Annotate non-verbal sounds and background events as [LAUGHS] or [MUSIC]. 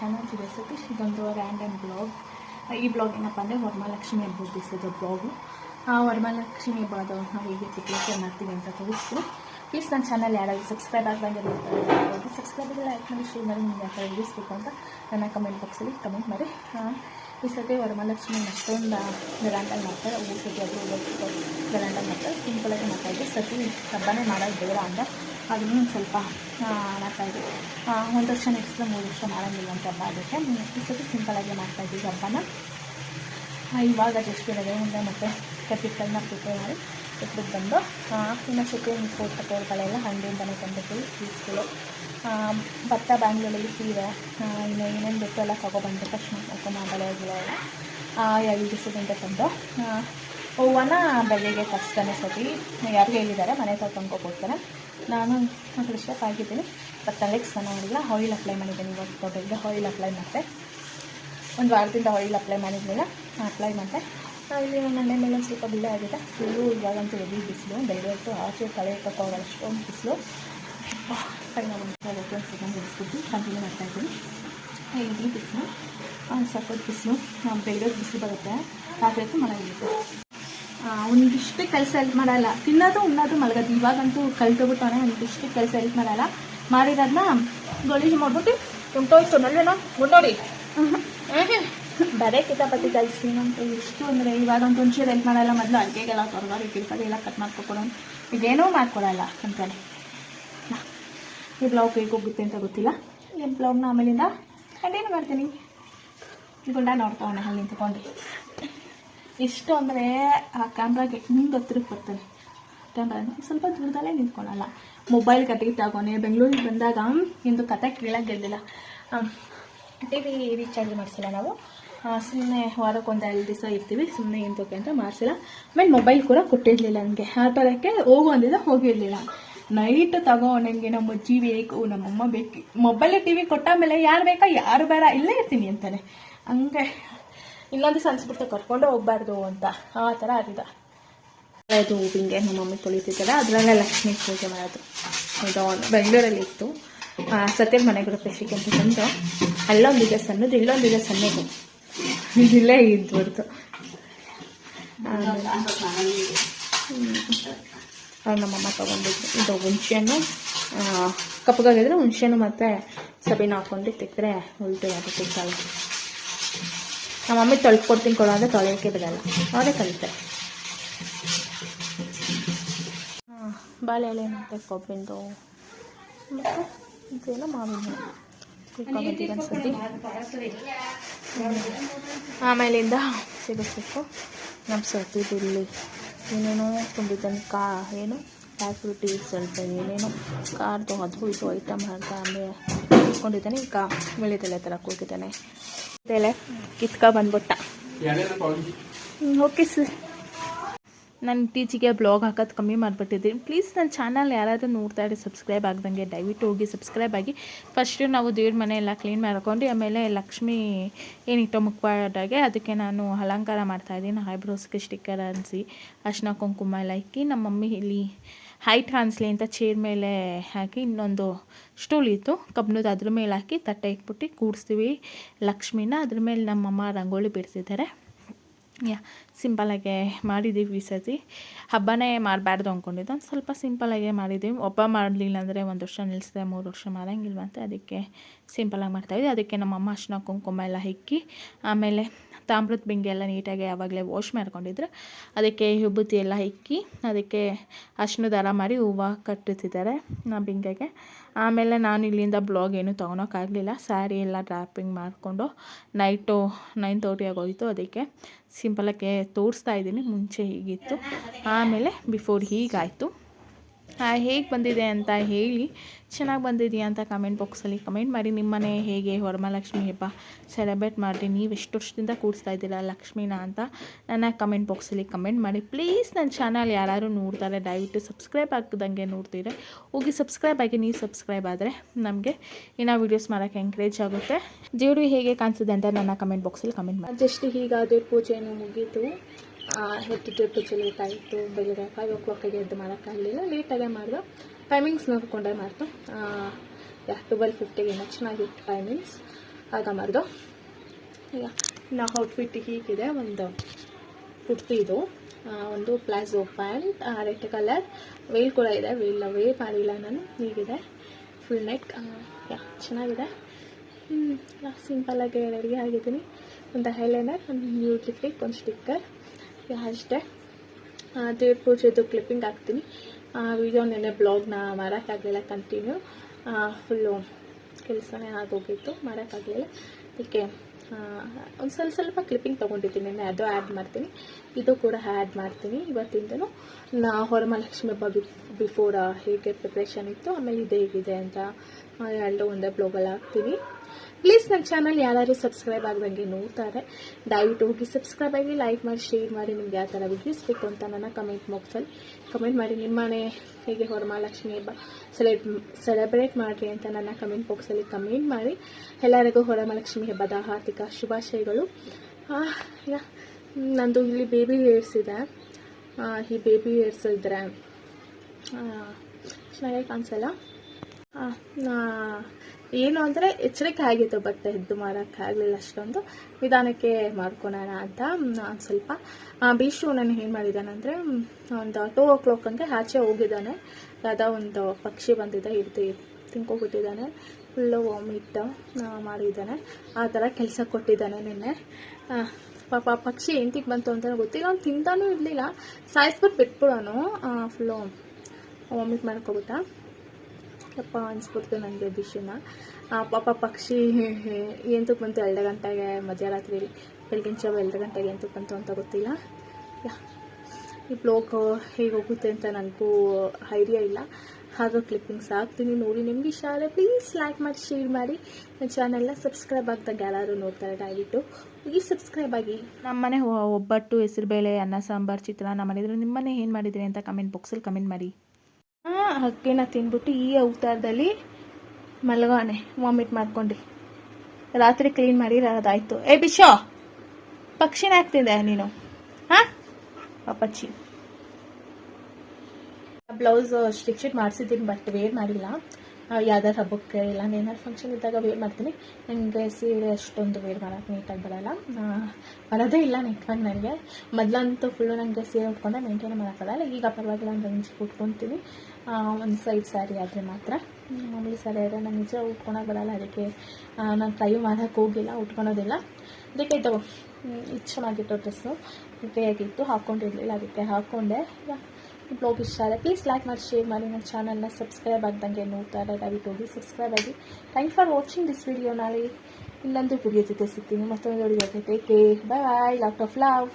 ಚೆನ್ನಾಗಿದೆ ಸತೀಶ್ ಇದೊಂದು random blog ಈ ಬ್ಲಾಗ್ ಏನಪ್ಪ ಅಂದರೆ ವರಮಹಾಲಕ್ಷ್ಮಿ ಹಬ್ಬದ ದಿವಸದ ಬ್ಲಾಗು ವರಮಹಾಲಕ್ಷ್ಮಿ ಹಬ್ಬದ ನಾವು ಹೇಗೆ ಪ್ರಿಪ್ರೇಷನ್ ಮಾಡ್ತೀವಿ ಅಂತ ತೋರಿಸ್ತೀವಿ. ಪ್ಲೀಸ್ ನನ್ನ ಚಾನಲ್ ಯಾರಾದರೂ ಸಬ್ಸ್ಕ್ರೈಬ್ ಆಗದಂಗೆ ಸಬ್ಸ್ಕ್ರೈಬ್ ಲೈಕ್ ಮಾಡಿ ಶೇರ್ ಮಾಡಿ, ನಿಮ್ಗೆ ಯಾವ ಥರ ಅಂತ ನನ್ನ ಕಮೆಂಟ್ ಬಾಕ್ಸಲ್ಲಿ ಕಮೆಂಟ್ ಮಾಡಿ. ಈ ಸತಿ ವರಮಹಾಲಕ್ಷ್ಮಿ ಅಷ್ಟೊಂದು ಗ್ರ್ಯಾಂಡಾಗಿ ಮಾಡ್ತಾರೆ ಸತಿ ಅದು ಗ್ರ್ಯಾಂಡಾಗಿ ಮಾಡ್ತಾರೆ ಸಿಂಪಲಾಗಿ ಮಾಡ್ತಾಯಿದ್ದೆ ಸತಿ ಹಬ್ಬನೇ ಮಾಡೋದು ಬೇಡ ಅಂತ ಅದನ್ನು ಸ್ವಲ್ಪ ಮಾಡ್ತಾಯಿದ್ವಿ ಒಂದು ವರ್ಷ ನೆಕ್ಸ್ಟ್ ಮೂರು ವರ್ಷ ಮಾಡೋಂಗಿಲ್ಲ ಅಂತ ಹಬ್ಬ ಅದಕ್ಕೆ ನೆಕ್ಸ್ಟ್ ಸ್ವಲ್ಪ ಸಿಂಪಲಾಗಿ ಮಾಡ್ತಾಯಿದ್ದೀವಿ ಹಬ್ಬನ ಇವಾಗ ಜಸ್ಟ್ ಮುಂದೆ ಮತ್ತು ಕಟ್ಟಿಟ್ಟನ್ನ ಪ್ರಿಪೇರ್ ಮಾಡಿ ಇಟ್ಬಿಟ್ಟು ಬಂದು ಇನ್ನು ಒಂದು ಕೋಟ್ ತಗೊಳ್ಗಳೆಲ್ಲ ಅಂಗಡಿಯಿಂದಲೇ ತಂದಿರ್ತೀವಿ ಸ್ವೀಟ್ಸ್ಗಳು ಭತ್ತ ಬ್ಯಾಂಗ್ಳೂರಲ್ಲಿ ಸೀರೆ ಇನ್ನು ಏನೇನು ಬಿಟ್ಟು ಎಲ್ಲ ತೊಗೊಬಂದು ತಕ್ಷಣ ಎಲ್ಲ ಎರಡು ದಿವಸದಿಂದ ತಂದು ಹೂವನ್ನ ಹೂವನ ಬೆಳಗ್ಗೆ ತರಿಸ್ತಾನೆ ಸತಿ. ಯಾರು ಹೇಳಿದ್ದಾರೆ ಮನೆ ತಗೊಂಡು ಕೊಡ್ತಾನೆ ನಾನು ಫ್ರೆಶಪ್ ಆಗಿದ್ದೀನಿ ಬಟ್ ತಲೆಗೆ ಸ್ನಾನ ಮಾಡಿಲ್ಲ ಆಯಿಲ್ ಅಪ್ಲೈ ಮಾಡಿದ್ದೀನಿ ಇವಾಗ ಬೆಳಗ್ಗೆ ಆಯಿಲ್ ಅಪ್ಲೈ ಮಾಡಿದೆ ಒಂದು ವಾರದಿಂದ ಆಯಿಲ್ ಅಪ್ಲೈ ಮಾಡಿದ್ಮೇಲೆ ಅಪ್ಲೈ ಮಾಡಿದೆ ಇಲ್ಲಿ ಮನೆ ಮೇಲೆ ಒಂದು ಸ್ವಲ್ಪ ಬಿಳೆ ಆಗಿದೆ ಫುಲ್ಲು ಇವಾಗಂತೂ ಎಲ್ಲಿ ಬಿಸಿಲು ದಯವಿಟ್ಟು ಆಚೆ ತಲೆ ಕಟ್ಟೋಗಲ್ಲ ಅಷ್ಟೊಂದು ಬಿಸಿಲು ಕೈ ಒಂದು ಬಿಡಿಸ್ಬಿಟ್ಟು ಕಂಟಿನ್ಯೂ ಮಾಡ್ತಾಯಿದ್ದೀನಿ ಇಲ್ಲಿ ಬಿಸಿಲು ಸಪೋರ್ಟ್ ಬಿಸಿಲು ಬೇರೆ ಬಿಸಿಲು ಬರುತ್ತೆ ರಾತ್ರಿ ಮಲಗಿರುತ್ತೆ ಒಂದಿಷ್ಟು ಕೆಲಸ ಹೆಲ್ಪ್ ಮಾಡಲ್ಲ. ತಿನ್ನೋದು ಉಣ್ಣೋದು ಮಲಗೋದು. ಇವಾಗಂತೂ ಕಲ್ತೋಗ್ಬಿಟ್ಟವನೆ ಒಂದಿಷ್ಟು ಕೆಲಸ ಹೆಲ್ಪ್ ಮಾಡಲ್ಲ. ಮಾಡಿರೋದನ್ನ ಗಲೀಜು ಮಾಡ್ಬಿಟ್ಟು ಉಂಟೋಯ್ತು ನಲ್ವೇನೋ ಮುನ್ನೋಡಿ ಬರೇ ಕಿತಾಪತಿ ಕಲಿಸಿ ನಂತು ಎಷ್ಟು ಅಂದರೆ ಇವಾಗಂತೂ ಒಂಚೂರು ಹೆಲ್ಪ್ ಮಾಡಲ್ಲ. ಮೊದಲು ಅಡುಗೆಗೆಲ್ಲ ತೊಂದರೆ ಗಿರ್ಕಾರಿ ಎಲ್ಲ ಕಟ್ ಮಾಡ್ಕೊಕೊಡೋನು ಇದೇನೂ ಮಾಡ್ಕೊಡಲ್ಲ ಅಂತಾನೆ. ಈ ಬ್ಲೌಗ್ ಹೇಗೆ ಹೋಗುತ್ತೆ ಅಂತ ಗೊತ್ತಿಲ್ಲ. ಈ ಬ್ಲೌಗ್ನ ಆಮೇಲಿಂದ ಅದೇನು ಮಾಡ್ತೀನಿ? ಗುಂಡ ನೋಡ್ತಾವನೆ ಅಲ್ಲಿ ನಿಂತ್ಕೊಂಡು. ಎಷ್ಟು ಅಂದರೆ ಆ ಕ್ಯಾಮ್ರಾಗೆ ಹಿಂಗೆ ಹತ್ತಿರಕ್ಕೆ ಬರ್ತಾನೆ ಕ್ಯಾಮ್ರಾನ ಸ್ವಲ್ಪ ದೂರದಲ್ಲೇ ನಿಂತ್ಕೊಳ್ಳಲ್ಲ. ಮೊಬೈಲ್ ಕಟ್ಟಿಗೆ ತಗೊನೆ ಬೆಂಗಳೂರಿಗೆ ಬಂದಾಗ ಇಂದು ಕತೆ ಕೇಳೋಕ್ಕೆ ಟಿ ವಿ ರೀಚಾರ್ಜ್ ಮಾಡಿಸಿಲ್ಲ ನಾವು. ಸುಮ್ಮನೆ ವಾರಕ್ಕೆ ಒಂದು ಎರಡು ದಿವಸ ಇರ್ತೀವಿ ಸುಮ್ಮನೆ ಎಂತಕ್ಕೆ ಅಂತ ಮಾಡಿಸಿಲ್ಲ. ಆಮೇಲೆ ಮೊಬೈಲ್ ಕೂಡ ಕೊಟ್ಟಿರಲಿಲ್ಲ ನನಗೆ ಆ ಥರಕ್ಕೆ ಹೋಗು ಅಂದಿದ್ದ ಹೋಗಿರಲಿಲ್ಲ. ನೈಟ್ ತಗೋ ನನಗೆ ನಮ್ಮ ಅಜ್ಜಿ ಬೇಕು ನಮ್ಮಮ್ಮ ಬೇಕು. ಮೊಬೈಲ್ ಟಿ ವಿ ಕೊಟ್ಟ ಮೇಲೆ ಯಾರು ಬೇಕಾ, ಯಾರು ಬೇಡ, ಇಲ್ಲೇ ಇರ್ತೀನಿ ಅಂತಾನೆ. ಹಂಗೆ ಇನ್ನೊಂದು ದಿವಸ ಕರ್ಕೊಂಡು ಹೋಗ್ಬಾರ್ದು ಅಂತ ಆ ಥರ ಆಗಿದೆ. ಇದು ಹೂವಿಂಗೆ ನಮ್ಮ ಮಮ್ಮಿ ತೊಳಿತಿದ್ದಾರೆ ಅದರಲ್ಲೇ ಲಕ್ಷ್ಮಿ ಪೂಜೆ ಮಾಡೋದು. ಇದು ಬೆಂಗಳೂರಲ್ಲಿ ಇತ್ತು. ಸತ್ಯದ ಮನೆಗಳು ಪೇಶಿಕೆ ಅಂತ ತಂದು ಅಲ್ಲೊಂದಿದೆ ಸಣ್ಣದು, ಇಲ್ಲೊಂದಿದೆ ಸಣ್ಣದು. ಇದಿಲ್ಲೇ ಇದ್ಬಿಡ್ತು ನಮ್ಮಮ್ಮ ತೊಗೊಂಡಿದ್ದು ಇದು ಹುಣಸೆಹಣ್ಣು. ಕಪ್ಪಗಾಗಿದ್ರೆ ಹುಣಸೆಹಣ್ಣು ಮತ್ತು ಸಬೀನ ಹಾಕೊಂಡು ತೆಗೆದ್ರೆ ಉಲ್ಟು ಆಗುತ್ತೆ. ತೆಗ್ದಲ್ಲ ನಮ್ಮ ಮಮ್ಮಿ ತೊಳ್ಕೊಡ್ತೀನಿ ಕೊಡೋ ಅಂದರೆ ತೊಳೆಯೋಕ್ಕೆ ಬಿಡಲ್ಲ. ಅವರೇ ಕಲಿತಾರೆ ಹಾಂ, ಬಾಳೆ ಎಲೆ ಮತ್ತು ಕೊಬ್ಬಿಂದು. ಮತ್ತು ಇದೇನೋ ಮಾವಿನ ತಿಳ್ಕೊಂಬಂದಿರ ಅನ್ಸುತ್ತೆ. ಆಮೇಲಿಂದ ಸಿಗಿಸ್ಬೇಕು. ನಮ್ಮ ಸತಿ ಇಲ್ಲಿ ಏನೇನೋ ತುಂಬಿದ್ದಾನೆ ಕಾ, ಏನು? ಫ್ರೂಟಿ ಸ್ವಲ್ಪ ಏನೇನೋ ಕಾರ್ದು ಅದು ಇದು ಐಟಮ್ ಅಂತ ಆಮೇಲೆ ಇಟ್ಕೊಂಡಿದ್ದಾನೆ. ಈಗ ಬೆಳೆದೆಲೆ ಥರ ಕೂಗಿದ್ದಾನೆ ಎಲೆ ಕಿತ್ಕ ಬಂದ್ಬಿಟ್ಟ. ಓಕೆ ಸರ್ ನಾನು ಇತ್ತೀಚೆಗೆ ಬ್ಲಾಗ್ ಹಾಕೋದು ಕಮ್ಮಿ ಮಾಡಿಬಿಟ್ಟಿದ್ದೀನಿ ಪ್ಲೀಸ್ ನನ್ನ ಚಾನಲ್ ಯಾರಾದರೂ ನೋಡ್ತಾ ಇದ್ರೆ ಸಬ್ಸ್ಕ್ರೈಬ್ ಆಗ್ದಂಗೆ ದಯವಿಟ್ಟು ಹೋಗಿ ಸಬ್ಸ್ಕ್ರೈಬ್ ಆಗಿ. ಫಸ್ಟು ನಾವು ದೇವ್ರ ಮನೆ ಎಲ್ಲ ಕ್ಲೀನ್ ಮಾಡ್ಕೊಂಡು, ಆಮೇಲೆ ಲಕ್ಷ್ಮಿ ಏನಿಟ್ಟು ಮುಖವಾಡಾಗೆ ಅದಕ್ಕೆ ನಾನು ಅಲಂಕಾರ ಮಾಡ್ತಾಯಿದ್ದೀನಿ ಐಬ್ರೋಸ್ಗೆ ಸ್ಟಿಕ್ಕರ್ ಅನಿಸಿ ಅರ್ಶಿನ ಕುಂಕುಮ ಎಲ್ಲ ಇಕ್ಕಿ ನಮ್ಮ ಮಮ್ಮಿ ಇಲ್ಲಿ ಹೈಟ್ ಕಾಣಿಸ್ಲಿ ಅಂತ ಚೇರ್ ಮೇಲೆ ಹಾಕಿ ಇನ್ನೊಂದು ಸ್ಟೂಲ್ ಇತ್ತು. ಕಬ್ಬಿಣದ ಅದ್ರ ಮೇಲೆ ಹಾಕಿ ತಟ್ಟೆ ಇಟ್ಬಿಟ್ಟು ಕೂಡಿಸ್ತೀವಿ ಲಕ್ಷ್ಮಿನ ಅದ್ರ ಮೇಲೆ ನಮ್ಮಮ್ಮ ರಂಗೋಲಿ ಬಿಡಿಸಿದ್ದಾರೆ. ಯಾ ಸಿಂಪಲಾಗೆ ಮಾಡಿದ್ದೀವಿ ಈ ಸತಿ ಹಬ್ಬನೇ ಮಾಡಬಾರ್ದು ಅಂದ್ಕೊಂಡಿದ್ದು ಒಂದು ಸ್ವಲ್ಪ ಸಿಂಪಲಾಗೆ ಮಾಡಿದ್ದೀವಿ. ಒಬ್ಬ ಮಾಡಲಿಲ್ಲ ಅಂದರೆ ಒಂದು ವರ್ಷ ನಿಲ್ಲಿಸಿದೆ ಮೂರು ವರ್ಷ ಮಾಡೋಂಗಿಲ್ವಂತೆ. ಅದಕ್ಕೆ ಸಿಂಪಲಾಗಿ ಮಾಡ್ತಾಯಿದ್ವಿ ಅದಕ್ಕೆ ನಮ್ಮಮ್ಮ ಅರ್ಶಿನ ಕುಂಕುಮ ಎಲ್ಲ ಇಕ್ಕಿ ಆಮೇಲೆ ತಾಮ್ರದ ಬಿಂಗೆ ಎಲ್ಲ ನೀಟಾಗಿ ಯಾವಾಗಲೇ ವಾಶ್ ಮಾಡ್ಕೊಂಡಿದ್ರು ಅದಕ್ಕೆ ವಿಭೂತಿ ಎಲ್ಲ ಇಕ್ಕಿ, ಅದಕ್ಕೆ ಅರ್ಶಿನ ದರ ಮಾಡಿ ಹೂವು ಕಟ್ಟುತ್ತಿದ್ದಾರೆ ಆ ಬಿಂಗೆಗೆ. ಆಮೇಲೆ ನಾನು ಇಲ್ಲಿಂದ ಬ್ಲಾಗ್ ಏನು ತೊಗೊಳಕ್ಕಾಗಲಿಲ್ಲ. ಸ್ಯಾರಿ ಎಲ್ಲ ಡ್ರಾಪಿಂಗ್ ಮಾಡಿಕೊಂಡು ನೈಟು ನೈನ್ ತರ್ಟಿಯಾಗಿ ಆಗೋಯಿತು. ಅದಕ್ಕೆ ಸಿಂಪಲಾಗೆ ತೋರಿಸ್ತಾ ಇದ್ದೀನಿ. ಮುಂಚೆ ಹೀಗಿತ್ತು. ಆಮೇಲೆ ಬಿಫೋರ್ ಹೀಗಾಯಿತು. ಹೇಗೆ ಬಂದಿದೆ ಅಂತ ಹೇಳಿ ಚೆನ್ನಾಗಿ ಬಂದಿದೆಯಾ ಅಂತ ಕಮೆಂಟ್ ಬಾಕ್ಸಲ್ಲಿ ಕಮೆಂಟ್ ಮಾಡಿ. ನಿಮ್ಮನೆ ಹೇಗೆ? ವರಮಹಾಲಕ್ಷ್ಮಿ ಹಬ್ಬ ಸೆಲೆಬ್ರೇಟ್ ಮಾಡಿರಿ. ನೀವು ಎಷ್ಟು ವರ್ಷದಿಂದ ಕೂಡಿಸ್ತಾ ಇದ್ದೀರಾ ಲಕ್ಷ್ಮಿನ ಅಂತ ನನ್ನ ಕಮೆಂಟ್ ಬಾಕ್ಸಲ್ಲಿ ಕಮೆಂಟ್ ಮಾಡಿ. ಪ್ಲೀಸ್ ನನ್ನ ಚಾನಲ್ ಯಾರು ನೋಡ್ತಾರೆ, ದಯವಿಟ್ಟು ಸಬ್ಸ್ಕ್ರೈಬ್ ಆಗ್ದಂಗೆ ನೋಡ್ತೀರ. ಹೋಗಿ ಸಬ್ಸ್ಕ್ರೈಬ್ ಆಗಿ, ನೀವು ಸಬ್ಸ್ಕ್ರೈಬ್ ಆದರೆ ನಮಗೆ ಇನ್ನೂ ವೀಡಿಯೋಸ್ ಮಾಡೋಕ್ಕೆ ಎಂಕರೇಜ್ ಆಗುತ್ತೆ. ದೇವರು ಹೇಗೆ ಕಾಣಿಸಿದೆ ಅಂತ ನನ್ನ ಕಮೆಂಟ್ ಬಾಕ್ಸಲ್ಲಿ ಕಮೆಂಟ್ ಮಾಡಿ. ಜಸ್ಟ್ ಹೀಗಾದ್ರೆ ಪೂಜೆಯನ್ನು ಮುಗೀತು. ಹೊತ್ತು ಹೆಚ್ಚು ಲೇಟ್ ಆಯಿತು ಬೆಳಿಗ್ಗೆ ಫೈವ್ ಓ ಕ್ಲಾಕಿಗೆ ಎದ್ದು ಮಾಡೋಕ್ಕಾಗಲಿಲ್ಲ ಲೇಟಾಗೆ ಮಾಡಿದೆ. ಟೈಮಿಂಗ್ಸ್ ನೋಡಿಕೊಂಡೆ ಮಾಡ್ತು ಯಾ ಟ್ವೆಲ್ ಫಿಫ್ಟಿಗೆ ಚೆನ್ನಾಗಿತ್ತು ಟೈಮಿಂಗ್ಸ್ ಆಗ ಆಗಮರ್ದು ಈಗ, ಇನ್ನು ಔಟ್ಫಿಟ್ ಹೀಗಿದೆ. ಒಂದು ಕುರ್ತಿ ಇದು. ಒಂದು palazzo pant red colour veil ಕೂಡ ಇದೆ. ವೇಲ್ ವೇ ಮಾಡಿಲ್ಲ ನಾನು. ಹೀಗಿದೆ. ಫುಲ್ ನೆಕ್ ಯಾ, ಚೆನ್ನಾಗಿದೆ. ಸಿಂಪಲ್ಲಾಗಿ ರೆಡಿ ಆಗಿದ್ದೀನಿ. ಒಂದು ಹೈಲೈನರ್ ಒಂದು ನ್ಯೂ ಲಿಪ್ಟಿಕ್ ಒಂದು ಸ್ಟಿಕ್ಕರ್ ಅಷ್ಟೇ. ದೇವ್ರ ಪೂಜೆದು ಕ್ಲಿಪ್ಪಿಂಗ್ ಹಾಕ್ತೀನಿ. ವಿಡಿಯೋ ನೆನ್ನೆ ಬ್ಲಾಗ್ನ ಮಾಡೋಕ್ಕಾಗಲಿಲ್ಲ ಕಂಟಿನ್ಯೂ ಫುಲ್ಲು ಕೆಲಸನೇ ಆಗೋಗಿತ್ತು ಮಾಡೋಕ್ಕಾಗಲಿಲ್ಲ ಅದಕ್ಕೆ ಒಂದು ಸ್ವಲ್ಪ ಸ್ವಲ್ಪ ಕ್ಲಿಪ್ಪಿಂಗ್ ತೊಗೊಂಡಿದ್ದೀನಿ. ಅದು ಆ್ಯಡ್ ಮಾಡ್ತೀನಿ. ಇದು ಕೂಡ ಆ್ಯಡ್ ಮಾಡ್ತೀನಿ ಇವತ್ತಿಂದನೂ. ನಾ ಹೊರಮಹಾಲಕ್ಷ್ಮಿ ಹಬ್ಬ ಬಿಫೋರ್ ಹೇಗೆ ಪ್ರಿಪ್ರೇಷನ್ ಇತ್ತು, ಆಮೇಲೆ ಇದು, ಹೇಗಿದೆ ಅಂತ ಎರಡು ಒಂದೇ ಬ್ಲೋಗಲ್ಲಿ ಹಾಕ್ತೀನಿ. ಪ್ಲೀಸ್ ನನ್ನ ಚಾನಲ್ ಯಾರು ಸಬ್ಸ್ಕ್ರೈಬ್ ಆಗ್ದಂಗೆ ನೋಡ್ತಾರೆ. ದಯವಿಟ್ಟು ಹೋಗಿ ಸಬ್ಸ್ಕ್ರೈಬ್ ಆಗಿ ಲೈಕ್ ಮಾಡಿ ಶೇರ್ ಮಾಡಿ. ನಿಮ್ಗೆ ಯಾವ ಥರ ವಿಡಿಯೋಸ್ ಬೇಕು ಅಂತ ನನ್ನ ಕಮೆಂಟ್ ಬಾಕ್ಸಲ್ಲಿ ಕಮೆಂಟ್ ಮಾಡಿ. ನಿಮ್ಮ ಮನೆ ಹೇಗೆ ವರಮಹಾಲಕ್ಷ್ಮಿ ಹಬ್ಬ ಸೆಲೆಬ್ ಸೆಲೆಬ್ರೇಟ್ ಮಾಡಿರಿ ಅಂತ ನನ್ನ ಕಮೆಂಟ್ ಬಾಕ್ಸಲ್ಲಿ ಕಮೆಂಟ್ ಮಾಡಿ. ಎಲ್ಲರಿಗೂ ವರಮಹಾಲಕ್ಷ್ಮಿ ಹಬ್ಬದ ಹಾರ್ದಿಕ ಶುಭಾಶಯಗಳು. ನಂದು ಇಲ್ಲಿ ಬೇಬಿ ಆ, ಈ ಬೇಬಿ ಹೇರ್ಸ್ ಚೆನ್ನಾಗೇ ಕಾಣಿಸಲ್ಲ? ಏನು ಅಂದರೆ ಎಚ್ಚರಿಕೆ ಆಗಿತ್ತು, ಬಟ್ ಎದ್ದು ಮಾಡೋಕ್ಕಾಗಲಿಲ್ಲ ಅಷ್ಟೊಂದು. ನಿಧಾನಕ್ಕೆ ಮಾಡ್ಕೊಳೋಣ ಅಂತ ನಾನು ಸ್ವಲ್ಪ. ಬೀಶು ನಾನು ಏನು ಮಾಡಿದ್ದಾನಂದರೆ ಒಂದು ಟೂ ಓ ಕ್ಲಾಕ್ ಹಂಗೆ ಆಚೆ ಹೋಗಿದ್ದಾನೆ. ಯಾವುದೋ ಒಂದು ಪಕ್ಷಿ ಬಂದಿದೆ, ಹಿಡ್ದು ತಿನ್ಕೊಬಿಟ್ಟಿದ್ದಾನೆ. ಫುಲ್ಲು ವಾಮಿಟ್ ಮಾಡಿದ್ದಾನೆ. ಆ ಥರ ಕೆಲಸ ಕೊಟ್ಟಿದ್ದಾನೆ ನಿನ್ನೆ. ಪಾಪ ಪಕ್ಷಿ ಎಂತಿಗೆ ಬಂತು ಅಂತ ಗೊತ್ತಿಲ್ಲ. ಅವ್ನು ತಿಂತಾನೂ ಇರಲಿಲ್ಲ. ಸಾಯಿಸ್ಬಿಟ್ಟು ಬಿಟ್ಬಿಡೋನು. ಫುಲ್ಲು ವಾಮಿಟ್ ಮಾಡ್ಕೊಬಿಟ್ಟ. ಯಪ್ಪ ಅನ್ಸ್ಬಿಡ್ತು ನನಗೆ ಬಿಷಿನ ಆ ಪಾಪ ಪಕ್ಷಿ [LAUGHS] ಎಂತಕ್ಕೆ ಬಂತು ಎರಡು ಗಂಟೆಗೆ ಮಧ್ಯರಾತ್ರಿ, ಬೆಳಗಿನ ಜಾವ ಎರಡು ಗಂಟೆಗೆ ಎಂತಕ್ಕೆ ಬಂತು ಅಂತ ಗೊತ್ತಿಲ್ಲ. ಈ ಬ್ಲಾಗ್ ಹೇಗೆ ಹೋಗುತ್ತೆ ಅಂತ ನನಗೂ ಐಡಿಯಾ ಇಲ್ಲ. ಹಾಗೂ ಕ್ಲಿಪ್ಪಿಂಗ್ಸ್ ಹಾಕ್ತೀನಿ, ನೋಡಿ ನಿಮಗೆ ಇಷ್ಟ ಆದರೆ ಪ್ಲೀಸ್ ಲೈಕ್ ಮಾಡಿ ಶೇರ್ ಮಾಡಿ. ನನ್ನ ಚಾನೆಲ್ನ ಸಬ್ಸ್ಕ್ರೈಬ್ ಆಗ್ದಾಗ ಯಾರು ನೋಡ್ತಾರೆ, ದಯವಿಟ್ಟು. ಈ ಸಬ್ಸ್ಕ್ರೈಬ್ ಆಗಿ ನಮ್ಮ ಮನೆ ಒಬ್ಬಟ್ಟು ಹೆಸರುಬೇಳೆ ಅನ್ನ, ಸಾಂಬಾರು, ಚಿತ್ರಾನ್ನ ಮಾಡಿದ್ರು ನಿಮ್ಮನೆ ಏನು ಮಾಡಿದ್ರಿ ಅಂತ ಕಮೆಂಟ್ ಬಾಕ್ಸಲ್ಲಿ ಕಮೆಂಟ್ ಮಾಡಿ. ಹಕ್ಕಿನ ತಿಂದ್ಬಿಟ್ಟು ಈ ಅವತಾರದಲ್ಲಿ ಮಲಗಾನೆ ವಾಮಿಟ್ ಮಾಡ್ಕೊಂಡು. ರಾತ್ರಿ ಕ್ಲೀನ್ ಮಾಡಿ ಅದಾಯ್ತು ಏ ಬಿಶೋ ಪಕ್ಷಿನ ಹಾಕ್ತಿದ್ದೆ ನೀನು? ಹಾಂ? ಪಪ್ಪಚ್ಚಿ ಬ್ಲೌಸ್, ಸ್ಟಿಚ್ ಮಾಡಿಸಿದ್ದೀನಿ, ಬಟ್ ವೇರ್ ಮಾಡಿಲ್ಲ. ಯಾವ್ದಾರು ಹಬ್ಬಕ್ಕೆ ಇಲ್ಲ ಏನಾದ್ರು ಫಂಕ್ಷನ್ ಇದ್ದಾಗ ವೇರ್ ಮಾಡ್ತೀನಿ. ನನಗೆ ಸೀರೆ ಅಷ್ಟೊಂದು ವೇರ್ ಮಾಡೋಕೆ ನೀಟಾಗಿ ಬರಲ್ಲ. ಬರೋದೇ ಇಲ್ಲ ನೆಟ್ವಾಗಿ ನನಗೆ. ಮೊದಲಂತೂ ಫುಲ್ಲು ನನಗೆ ಸೀರೆ ಉಟ್ಕೊಂಡೆ ಮೇಂಟೈನ್ ಮಾಡೋಕ್ಕಾಗಲ್ಲ ಈಗ ಪರವಾಗಿಲ್ಲ, ಒಂದು ರೇಂಜ್ ಉಟ್ಕೊತೀನಿ. ಒಂದು ಸೈಡ್ ಸ್ಯಾರಿ ಆದರೆ ಮಾತ್ರ. ಮಾಮೂಲಿ ಸ್ಯಾರಿ ಆದರೆ ನಾನು ನಿಜ ಉಟ್ಕೊಳಕ್ಕೆ ಬರಲ್ಲ. ಅದಕ್ಕೆ ನಾನು ಟ್ರೈ ಮಾಡೋಕ್ಕೆ ಹೋಗಿಲ್ಲ, ಉಟ್ಕೊಳೋದಿಲ್ಲ. ಅದಕ್ಕೆ ಇದು ಇಚ್ಛವಾಗಿತ್ತು ಡ್ರೆಸ್ಸು ಆಗಿತ್ತು ಹಾಕ್ಕೊಂಡಿರಲಿಲ್ಲ ಅದಕ್ಕೆ ಹಾಕ್ಕೊಂಡೆ ಬ್ಲಾಗ್ ಇಷ್ಟ ಆದರೆ ಪ್ಲೀಸ್ ಲೈಕ್ ಮಾಡಿ ಶೇರ್ ಮಾಡಿ. ನನ್ನ ಚಾನಲ್ನ ಸಬ್ಸ್ಕ್ರೈಬ್ ಆಗ್ದಂಗೆ ನೋಡ್ತಾರೆ ದಯವಿಟ್ಟು ಹೋಗಿ ಸಬ್ಸ್ಕ್ರೈಬ್ ಆಗಿ. Thank for watching this video ನಾಳೆ. ಇನ್ನೊಂದು ವಿಡಿಯೋ ಜೊತೆ ಸಿಗ್ತೀನಿ. ಮತ್ತೊಂದು ವಿಡಿಯೋ ಜೊತೆ. Okay bye lot of love